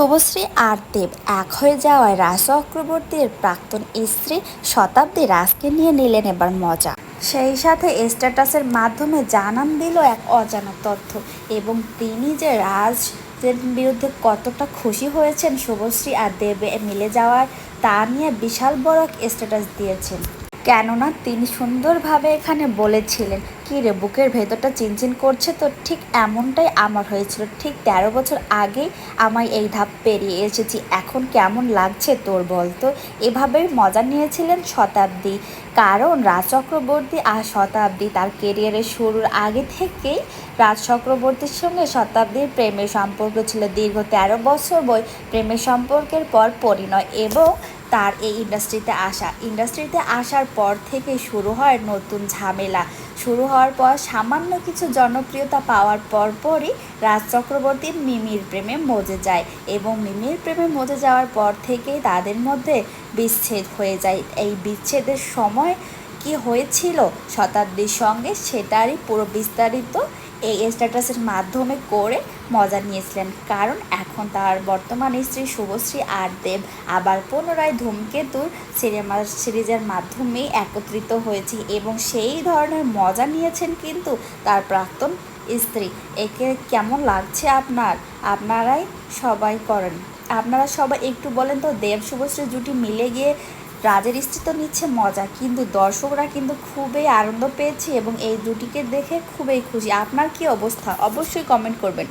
শুভশ্রী আর দেব এক হয়ে যাওয়ায় রাজ চক্রবর্তীর প্রাক্তন স্ত্রী শতাব্দী রাজকে নিয়ে নিলেন এবার মজা। সেই সাথে স্ট্যাটাসের মাধ্যমে জানান দিল এক অজানা তথ্য এবং তিনি যে রাজের বিরুদ্ধে কতটা খুশি হয়েছেন শুভশ্রী আর দেবে মিলে যাওয়ার তা নিয়ে বিশাল বড় স্ট্যাটাস দিয়েছেন। কেননা তিনি সুন্দরভাবে এখানে বলেছিলেন, কি রে, বুকের ভেতরটা চিনচিন করছে তো? ঠিক এমনটাই আমার হয়েছিল। ঠিক তেরো বছর আগেই আমায় এই ধাপ পেরিয়ে এসেছি। এখন কেমন লাগছে তোর বলতো? এভাবেই মজা নিয়েছিলেন শতাব্দী। কারণ রাজ চক্রবর্তী আর শতাব্দী তার কেরিয়ারের শুরুর আগে থেকেই রাজ চক্রবর্তীর সঙ্গে শতাব্দীর প্রেমের সম্পর্ক ছিল। দীর্ঘ তেরো বছর বই প্রেমের সম্পর্কের পর পরিণয় এবং তার এই ইন্ডাস্ট্রিতে আসা। ইন্ডাস্ট্রিতে আসার পর থেকে শুরু হয় নতুন ঝামেলা। শুরু হওয়ার পর সামান্য কিছু জনপ্রিয়তা পাওয়ার পরপরই রাজ চক্রবর্তী মিমির প্রেমে মজে যায় এবং মিমির প্রেমে মজে যাওয়ার পর থেকেই তাদের মধ্যে বিচ্ছেদ হয়ে যায়। এই বিচ্ছেদের সময় কি হয়েছিল শতাব্দীর সঙ্গে সেটারই পুরো বিস্তারিত এই স্ট্যাটাসের মাধ্যমে করে মজা নিয়েছিলেন। কারণ এখন তার বর্তমান স্ত্রী শুভশ্রী আর দেব আবার পুনরায় ধূমকেতুর সিনেমা সিরিজের মাধ্যমেই একত্রিত হয়েছে এবং সেই ধরনের মজা নিয়েছেন কিন্তু তার প্রাক্তন স্ত্রী। একে কেমন লাগছে আপনার? আপনারাই সবাই করেন। আপনারা সবাই একটু বলেন তো, দেব, শুভশ্রী জুটি মিলে গিয়ে রাজের স্ত্রী তো নিচ্ছে মজা, কিন্তু দর্শকরা কিন্তু খুবই আনন্দ পেয়েছে এবং এই দুটিকে দেখে খুবই খুশি। আপনার কি অবস্থা? অবশ্যই কমেন্ট করবেন।